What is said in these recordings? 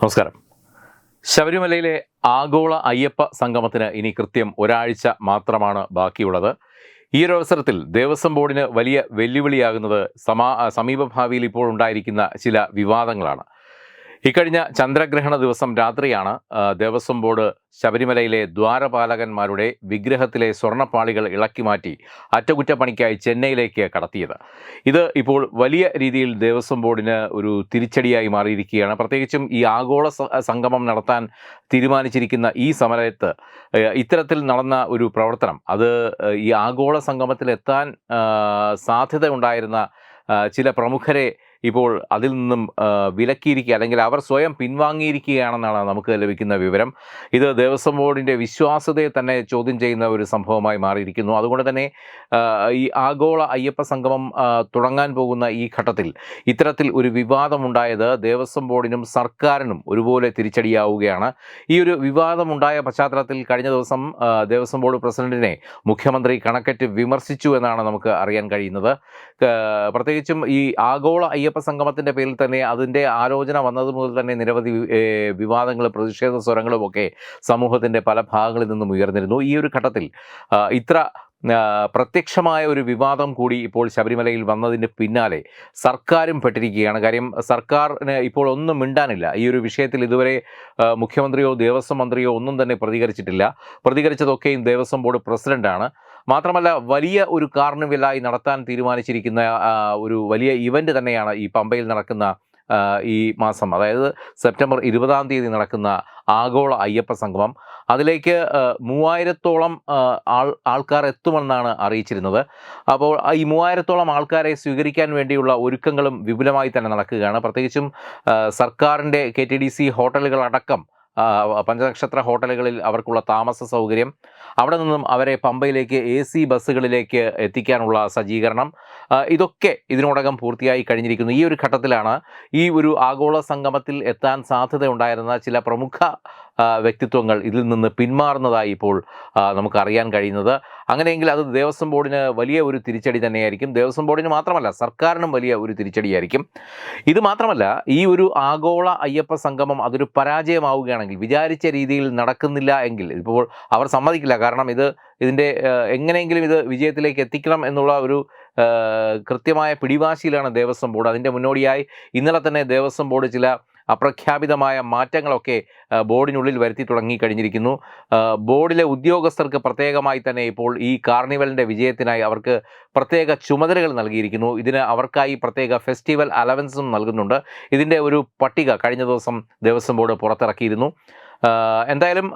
നമസ്കാരം. ശബരിമലയിലെ ആഗോള അയ്യപ്പ സംഗമത്തിന് ഇനി കൃത്യം ഒരാഴ്ച മാത്രമാണ് ബാക്കിയുള്ളത്. ഈ ഒരു അവസരത്തിൽ ദേവസ്വം ബോർഡിന് വലിയ വെല്ലുവിളിയാകുന്നത് സമാ സമീപഭാവിയിൽ ഇപ്പോൾ ഉണ്ടായിരിക്കുന്ന ചില വിവാദങ്ങളാണ്. ഇക്കഴിഞ്ഞ ചന്ദ്രഗ്രഹണ ദിവസം രാത്രിയാണ് ദേവസ്വം ബോർഡ് ശബരിമലയിലെ ദ്വാരപാലകന്മാരുടെ വിഗ്രഹത്തിലെ സ്വർണപ്പാളികൾ ഇളക്കി മാറ്റി അറ്റകുറ്റപ്പണിക്കായി ചെന്നൈയിലേക്ക് കടത്തിയത്. ഇത് ഇപ്പോൾ വലിയ രീതിയിൽ ദേവസ്വം ബോർഡിന് ഒരു തിരിച്ചടിയായി മാറിയിരിക്കുകയാണ്. പ്രത്യേകിച്ചും ഈ ആഗോള സംഗമം നടത്താൻ തീരുമാനിച്ചിരിക്കുന്ന ഈ സമരത്ത് ഇത്തരത്തിൽ നടന്ന ഒരു പ്രവർത്തനം അത് ഈ ആഗോള സംഗമത്തിലെത്താൻ സാധ്യത ഉണ്ടായിരുന്ന ചില പ്രമുഖരെ ഇപ്പോൾ അതിൽ നിന്നും വിലക്കിയിരിക്കുക അല്ലെങ്കിൽ അവർ സ്വയം പിൻവാങ്ങിയിരിക്കുകയാണെന്നാണ് നമുക്ക് ലഭിക്കുന്ന വിവരം. ഇത് ദേവസ്വം ബോർഡിന്റെ വിശ്വാസ്യതയെ തന്നെ ചോദ്യം ചെയ്യുന്ന ഒരു സംഭവമായി മാറിയിരിക്കുന്നു. അതുകൊണ്ട് തന്നെ ഈ ആഗോള അയ്യപ്പ സംഗമം തുടങ്ങാൻ പോകുന്ന ഈ ഘട്ടത്തിൽ ഇത്തരത്തിൽ ഒരു വിവാദമുണ്ടായത് ദേവസ്വം ബോർഡിനും സർക്കാരിനും ഒരുപോലെ തിരിച്ചടിയാവുകയാണ്. ഈ ഒരു വിവാദമുണ്ടായ പശ്ചാത്തലത്തിൽ കഴിഞ്ഞ ദിവസം ദേവസ്വം ബോർഡ് പ്രസിഡന്റിനെ മുഖ്യമന്ത്രി കണക്കറ്റ് വിമർശിച്ചു എന്നാണ് നമുക്ക് അറിയാൻ കഴിയുന്നത്. പ്രത്യേകിച്ചും ഈ ആഗോള അയ്യപ്പ സംഗമത്തിന്റെ പേരിൽ തന്നെ അതിന്റെ ആലോചന വന്നത് മുതൽ തന്നെ നിരവധി വിവാദങ്ങൾ പ്രതിഷേധ സ്വരങ്ങളും ഒക്കെ സമൂഹത്തിന്റെ പല ഭാഗങ്ങളിൽ നിന്നും ഉയർന്നിരുന്നു. ഈ ഒരു ഘട്ടത്തിൽ ഇത്ര പ്രത്യക്ഷമായ ഒരു വിവാദം കൂടി ഇപ്പോൾ ശബരിമലയിൽ വന്നതിന് പിന്നാലെ സർക്കാരും പെട്ടിരിക്കുകയാണ്. കാര്യം സർക്കാരിന് ഇപ്പോൾ ഒന്നും മിണ്ടാനില്ല. ഈ ഒരു വിഷയത്തിൽ ഇതുവരെ മുഖ്യമന്ത്രിയോ ദേവസ്വം മന്ത്രിയോ ഒന്നും തന്നെ പ്രതികരിച്ചിട്ടില്ല. പ്രതികരിച്ചതൊക്കെയും ദേവസ്വം ബോർഡ് പ്രസിഡന്റാണ്. മാത്രമല്ല വലിയ ഒരു കാർണിവലായി നടത്താൻ തീരുമാനിച്ചിരിക്കുന്ന ഒരു വലിയ ഇവന്റ് തന്നെയാണ് ഈ പമ്പയിൽ നടക്കുന്ന ഈ മാസം. അതായത് സെപ്റ്റംബർ ഇരുപതാം തീയതി നടക്കുന്ന ആഗോള അയ്യപ്പ സംഗമം. അതിലേക്ക് മൂവായിരത്തോളം ആൾ ആൾക്കാർ എത്തുമെന്നാണ് അറിയിച്ചിരുന്നത്. അപ്പോൾ ഈ മൂവായിരത്തോളം ആൾക്കാരെ സ്വീകരിക്കാൻ വേണ്ടിയുള്ള ഒരുക്കങ്ങളും വിപുലമായി തന്നെ നടക്കുകയാണ്. പ്രത്യേകിച്ചും സർക്കാരിന്റെ കെ ടി ഡി സി ഹോട്ടലുകളടക്കം പഞ്ചനക്ഷത്ര ഹോട്ടലുകളിൽ അവർക്കുള്ള താമസ സൗകര്യം അവിടെ നിന്നും അവരെ പമ്പയിലേക്ക് എ സി ബസ്സുകളിലേക്ക് എത്തിക്കാനുള്ള സജ്ജീകരണം ഇതൊക്കെ ഇതിനോടകം പൂർത്തിയായി കഴിഞ്ഞിരിക്കുന്നു. ഈ ഒരു ഘട്ടത്തിലാണ് ഈ ഒരു ആഗോള സംഗമത്തിൽ എത്താൻ സാധ്യതയുണ്ടായിരുന്ന ചില പ്രമുഖ വ്യക്തിത്വങ്ങൾ ഇതിൽ നിന്ന് പിന്മാറുന്നതായി ഇപ്പോൾ നമുക്കറിയാൻ കഴിയുന്നത്. അങ്ങനെയെങ്കിൽ അത് ദേവസ്വം ബോർഡിന് വലിയ ഒരു തിരിച്ചടി തന്നെയായിരിക്കും. ദേവസ്വം ബോർഡിന് മാത്രമല്ല സർക്കാരിനും വലിയ ഒരു തിരിച്ചടിയായിരിക്കും. ഇത് മാത്രമല്ല ഈ ഒരു ആഗോള അയ്യപ്പ സംഗമം അതൊരു പരാജയമാവുകയാണെങ്കിൽ വിചാരിച്ച രീതിയിൽ നടക്കുന്നില്ല എങ്കിൽ ഇപ്പോൾ അവർ സമ്മതിക്കില്ല. കാരണം ഇത് ഇതിന്റെ എങ്ങനെയെങ്കിലും ഇത് വിജയത്തിലേക്ക് എത്തിക്കണം എന്നുള്ള ഒരു കൃത്യമായ പിടിവാശിയിലാണ് ദേവസ്വം ബോർഡ്. അതിന്റെ മുന്നോടിയായി ഇന്നലെ തന്നെ ദേവസ്വം ബോർഡ് ചില അപ്രഖ്യാപിതമായ മാറ്റങ്ങളൊക്കെ ബോർഡിനുള്ളിൽ വരുത്തി തുടങ്ങി കഴിഞ്ഞിരിക്കുന്നു. ബോർഡിലെ ഉദ്യോഗസ്ഥർക്ക് പ്രത്യേകമായി തന്നെ ഇപ്പോൾ ഈ കാർണിവലിന്റെ വിജയത്തിനായി അവർക്ക് പ്രത്യേക ചുമതലകൾ നൽകിയിരിക്കുന്നു. ഇതിന് അവർക്കായി പ്രത്യേക ഫെസ്റ്റിവൽ അലവൻസും നൽകുന്നുണ്ട്. ഇതിന്റെ ഒരു പട്ടിക കഴിഞ്ഞ ദിവസം ദേവസ്വം ബോർഡ് പുറത്തിറക്കിയിരുന്നു. എന്തായാലും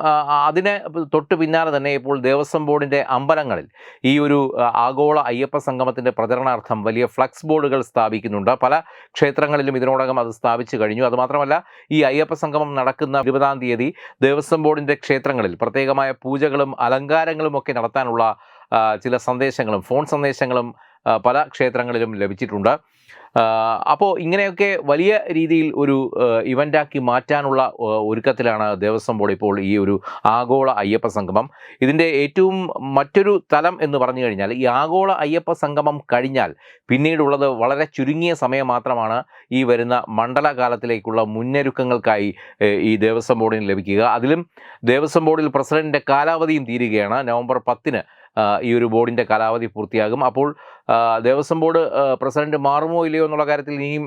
അതിന് തൊട്ട് പിന്നാലെ തന്നെ ഇപ്പോൾ ദേവസ്വം ബോർഡിന്റെ അമ്പലങ്ങളിൽ ഈ ഒരു ആഗോള അയ്യപ്പ സംഗമത്തിന്റെ പ്രചരണാർത്ഥം വലിയ ഫ്ലക്സ് ബോർഡുകൾ സ്ഥാപിക്കുന്നുണ്ട്. പല ക്ഷേത്രങ്ങളിലും ഇതിനോടകം അത് സ്ഥാപിച്ചു കഴിഞ്ഞു. അതുമാത്രമല്ല ഈ അയ്യപ്പ സംഗമം നടക്കുന്ന ഇരുപതാം തീയതി ദേവസ്വം ബോർഡിന്റെ ക്ഷേത്രങ്ങളിൽ പ്രത്യേകമായ പൂജകളും അലങ്കാരങ്ങളും ഒക്കെ നടത്താനുള്ള ചില സന്ദേശങ്ങളും ഫോൺ സന്ദേശങ്ങളും പല ക്ഷേത്രങ്ങളിലും ലഭിച്ചിട്ടുണ്ട്. അപ്പോൾ ഇങ്ങനെയൊക്കെ വലിയ രീതിയിൽ ഒരു ഇവന്റാക്കി മാറ്റാനുള്ള ഒരുക്കത്തിലാണ് ദേവസ്വം ബോർഡ് ഇപ്പോൾ ഈ ഒരു ആഗോള അയ്യപ്പ സംഗമം. ഇതിന്റെ ഏറ്റവും മറ്റൊരു തലം എന്ന് പറഞ്ഞു കഴിഞ്ഞാൽ ഈ ആഗോള അയ്യപ്പ സംഗമം കഴിഞ്ഞാൽ പിന്നീടുള്ളത് വളരെ ചുരുങ്ങിയ സമയം മാത്രമാണ് ഈ വരുന്ന മണ്ഡലകാലത്തിലേക്കുള്ള മുന്നൊരുക്കങ്ങൾക്കായി ഈ ദേവസ്വം ബോർഡിന് ലഭിക്കുക. അതിലും ദേവസ്വം ബോർഡിൽ പ്രസിഡന്റിന്റെ കാലാവധിയും തീരുകയാണ്. നവംബർ പത്തിന് ഈ ഒരു ബോർഡിന്റെ കാലാവധി പൂർത്തിയാകും. അപ്പോൾ ദേവസ്വം ബോർഡ് പ്രസിഡന്റ് മാറുമോ ഇല്ലയോ എന്നുള്ള കാര്യത്തിൽ ഇനിയും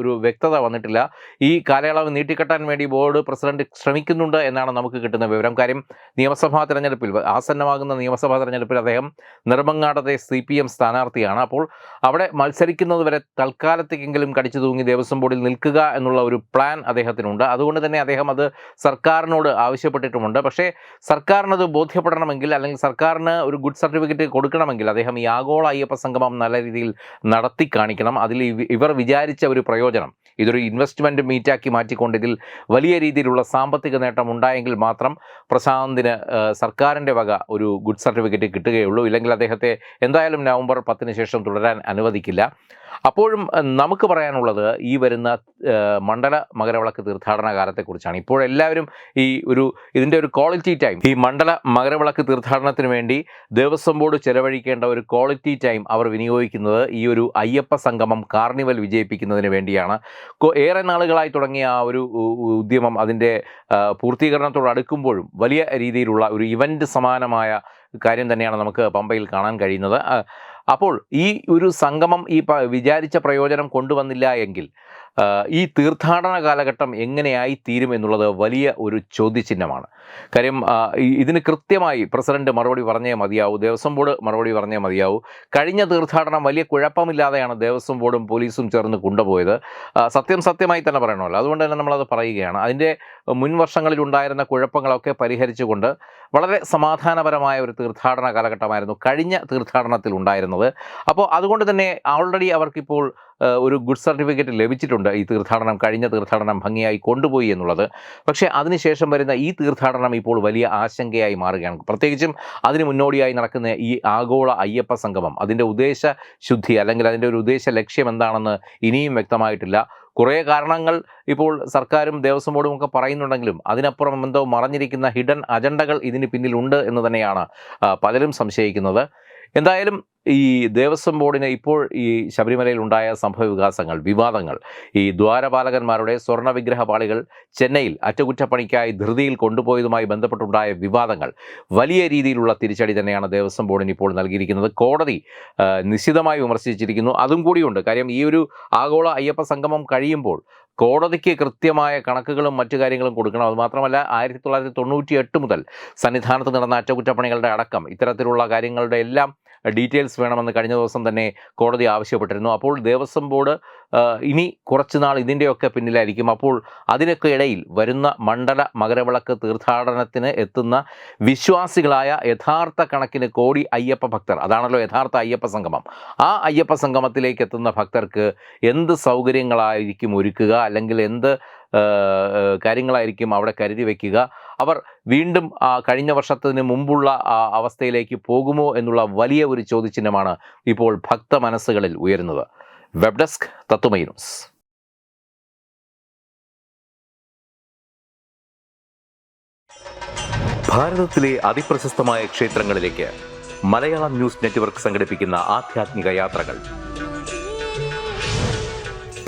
ഒരു വ്യക്തത വന്നിട്ടില്ല. ഈ കാലയളവ് നീട്ടിക്കെട്ടാൻ വേണ്ടി ബോർഡ് പ്രസിഡന്റ് ശ്രമിക്കുന്നുണ്ട് എന്നാണ് നമുക്ക് കിട്ടുന്ന വിവരം. കാര്യം നിയമസഭാ തെരഞ്ഞെടുപ്പിൽ ആസന്നമാകുന്ന നിയമസഭാ തെരഞ്ഞെടുപ്പിൽ അദ്ദേഹം നിർമ്മങ്ങാടത്തെ സി പി എം സ്ഥാനാർത്ഥിയാണ്. അപ്പോൾ അവിടെ മത്സരിക്കുന്നത് വരെ തൽക്കാലത്തേക്കെങ്കിലും കടിച്ചു തൂങ്ങി ദേവസ്വം ബോർഡിൽ നിൽക്കുക എന്നുള്ള ഒരു പ്ലാൻ അദ്ദേഹത്തിനുണ്ട്. അതുകൊണ്ട് തന്നെ അദ്ദേഹം അത് സർക്കാരിനോട് ആവശ്യപ്പെട്ടിട്ടുമുണ്ട്. പക്ഷേ സർക്കാരിനത് ബോധ്യപ്പെടണമെങ്കിൽ അല്ലെങ്കിൽ സർക്കാരിന് ഒരു ഗുഡ് സർട്ടിഫിക്കറ്റ് കൊടുക്കണമെങ്കിൽ അദ്ദേഹം ഈ ആഗോള അയ്യപ്പ സംഗമം നല്ല രീതിയിൽ നടത്തി കാണിക്കണം. അതിൽ ഇവ- ഇവർ വിചാരിച്ച ഒരു പ്രയോജനം. ഇതൊരു ഇൻവെസ്റ്റ്മെന്റ് മീറ്റാക്കി മാറ്റിക്കൊണ്ട് ഇതിൽ വലിയ രീതിയിലുള്ള സാമ്പത്തിക നേട്ടം ഉണ്ടായെങ്കിൽ മാത്രം പ്രശാന്തിന് സർക്കാരിന്റെ വക ഒരു ഗുഡ് സർട്ടിഫിക്കറ്റ് കിട്ടുകയുള്ളൂ. ഇല്ലെങ്കിൽ അദ്ദേഹത്തെ എന്തായാലും നവംബർ പത്തിന് ശേഷം തുടരാൻ അനുവദിക്കില്ല. അപ്പോഴും നമുക്ക് പറയാനുള്ളത് ഈ വരുന്ന മണ്ഡല മകരവിളക്ക് തീർത്ഥാടന കാലത്തെക്കുറിച്ചാണ്. ഇപ്പോഴെല്ലാവരും ഈ ഒരു ഇതിന്റെ ഒരു ക്വാളിറ്റി ടൈം ഈ മണ്ഡല മകരവിളക്ക് തീർത്ഥാടനത്തിന് വേണ്ടി ദേവസ്വം ബോർഡ് ചെലവഴിക്കേണ്ട ഒരു ക്വാളിറ്റി ടൈം പ്രധാനമായും അവർ വിനിയോഗിക്കുന്നത് ഈ ഒരു അയ്യപ്പ സംഗമം കാർണിവൽ വിജയിപ്പിക്കുന്നതിന് വേണ്ടിയാണ്. ഏറെ നാളുകളായി തുടങ്ങിയ ആ ഒരു ഉദ്യമം അതിന്റെ ആ, പൂർത്തീകരണത്തോട് അടുക്കുമ്പോഴും വലിയ രീതിയിലുള്ള ഒരു ഇവന്റ് സമാനമായ കാര്യം തന്നെയാണ് നമുക്ക് പമ്പയിൽ കാണാൻ കഴിയുന്നത്. അപ്പോൾ ഈ ഒരു സംഗമം ഈ വിചാരിച്ച പ്രയോജനം കൊണ്ടുവന്നില്ല എങ്കിൽ ഈ തീർത്ഥാടന കാലഘട്ടം എങ്ങനെയായി തീരും എന്നുള്ളത് വലിയ ഒരു ചോദ്യചിഹ്നമാണ്. കാര്യം ഇതിന് കൃത്യമായി പ്രസിഡന്റ് മറുപടി പറഞ്ഞേ മതിയാവൂ ദേവസ്വം ബോർഡ് മറുപടി പറഞ്ഞേ മതിയാവൂ. കഴിഞ്ഞ തീർത്ഥാടനം വലിയ കുഴപ്പമില്ലാതെയാണ് ദേവസ്വം ബോർഡും പോലീസും ചേർന്ന് കൊണ്ടുപോയത്. സത്യം സത്യമായി തന്നെ പറയണമല്ലോ. അതുകൊണ്ട് തന്നെ നമ്മളത് പറയുകയാണ്. അതിന്റെ മുൻ വർഷങ്ങളിൽ ഉണ്ടായിരുന്ന കുഴപ്പങ്ങളൊക്കെ പരിഹരിച്ചുകൊണ്ട് വളരെ സമാധാനപരമായ ഒരു തീർത്ഥാടന കാലഘട്ടമായിരുന്നു. കഴിഞ്ഞ തീർത്ഥാടനത്തിൽ ഉണ്ടായിരുന്നത് അപ്പോൾ അതുകൊണ്ട് തന്നെ ഓൾറെഡി അവർക്കിപ്പോൾ ഒരു ഗുഡ് സർട്ടിഫിക്കറ്റ് ലഭിച്ചിട്ടുണ്ട്. ഈ തീർത്ഥാടനം കഴിഞ്ഞ തീർത്ഥാടനം ഭംഗിയായി കൊണ്ടുപോയി എന്നുള്ളത്. പക്ഷേ അതിനുശേഷം വരുന്ന ഈ തീർത്ഥാടനം ഇപ്പോൾ വലിയ ആശങ്കയായി മാറുകയാണ്. പ്രത്യേകിച്ചും അതിന് മുന്നോടിയായി നടക്കുന്ന ഈ ആഗോള അയ്യപ്പ സംഗമം. അതിന്റെ ഉദ്ദേശ ശുദ്ധി അല്ലെങ്കിൽ അതിന്റെ ഒരു ഉദ്ദേശ ലക്ഷ്യം എന്താണെന്ന് ഇനിയും വ്യക്തമായിട്ടില്ല. കുറേ കാരണങ്ങൾ ഇപ്പോൾ സർക്കാരും ദേവസ്വം ബോർഡും ഒക്കെ പറയുന്നുണ്ടെങ്കിലും അതിനപ്പുറം എന്തോ മറഞ്ഞിരിക്കുന്ന ഹിഡൻ അജണ്ടകൾ ഇതിന് പിന്നിലുണ്ട് എന്ന് തന്നെയാണ് പലരും സംശയിക്കുന്നത്. എന്തായാലും ഈ ദേവസ്വം ബോർഡിന് ഇപ്പോൾ ഈ ശബരിമലയിൽ ഉണ്ടായ സംഭവ വികാസങ്ങൾ വിവാദങ്ങൾ ഈ ദ്വാരപാലകന്മാരുടെ സ്വർണ വിഗ്രഹ പാളികൾ ചെന്നൈയിൽ അറ്റകുറ്റപ്പണിക്കായി ധൃതിയിൽ കൊണ്ടുപോയതുമായി ബന്ധപ്പെട്ടുണ്ടായ വിവാദങ്ങൾ വലിയ രീതിയിലുള്ള തിരിച്ചടി തന്നെയാണ് ദേവസ്വം ബോർഡിന് ഇപ്പോൾ നൽകിയിരിക്കുന്നത്. കോടതി നിശിതമായി വിമർശിച്ചിരിക്കുന്നു. അതും കൂടിയുണ്ട്. കാര്യം ഈ ഒരു ആഗോള അയ്യപ്പ സംഗമം കഴിയുമ്പോൾ കോടതിക്ക് കൃത്യമായ കണക്കുകളും മറ്റു കാര്യങ്ങളും കൊടുക്കണം. അതുമാത്രമല്ല ആയിരത്തി തൊള്ളായിരത്തി തൊണ്ണൂറ്റി എട്ട് മുതൽ സന്നിധാനത്ത് നടന്ന അറ്റകുറ്റപ്പണികളുടെ അടക്കം ഇത്തരത്തിലുള്ള കാര്യങ്ങളുടെ എല്ലാം ഡീറ്റെയിൽസ് വേണമെന്ന് കഴിഞ്ഞ ദിവസം തന്നെ കോടതി ആവശ്യപ്പെട്ടിരുന്നു. അപ്പോൾ ദേവസ്വം ബോർഡ് ഇനി കുറച്ച് നാൾ ഇതിന്റെയൊക്കെ പിന്നിലായിരിക്കും. അപ്പോൾ അതിനൊക്കെ ഇടയിൽ വരുന്ന മണ്ഡല മകരവിളക്ക് തീർത്ഥാടനത്തിന് എത്തുന്ന വിശ്വാസികളായ യഥാർത്ഥ കണക്കിന് കോടി അയ്യപ്പ ഭക്തർ അതാണല്ലോ യഥാർത്ഥ അയ്യപ്പ സംഗമം. ആ അയ്യപ്പ സംഗമത്തിലേക്ക് എത്തുന്ന ഭക്തർക്ക് എന്ത് സൗകര്യങ്ങളായിരിക്കും ഒരുക്കുക? അല്ലെങ്കിൽ എന്ത് കാര്യങ്ങളായിരിക്കും അവിടെ കരുതി വയ്ക്കുക അവർ വീണ്ടും കഴിഞ്ഞ വർഷത്തിന് മുമ്പുള്ള അവസ്ഥയിലേക്ക് പോകുമോ എന്നുള്ള വലിയ ഒരു ചോദ്യചിഹ്നമാണ് ഇപ്പോൾ ഭക്ത മനസ്സുകളിൽ ഉയരുന്നത്. വെബ് ഡെസ്ക് തത്തുമൈ ന്യൂസ്. അതിപ്രശസ്തമായ ക്ഷേത്രങ്ങളിലേക്ക് മലയാളം ന്യൂസ് നെറ്റ്വർക്ക് യാത്രകൾ.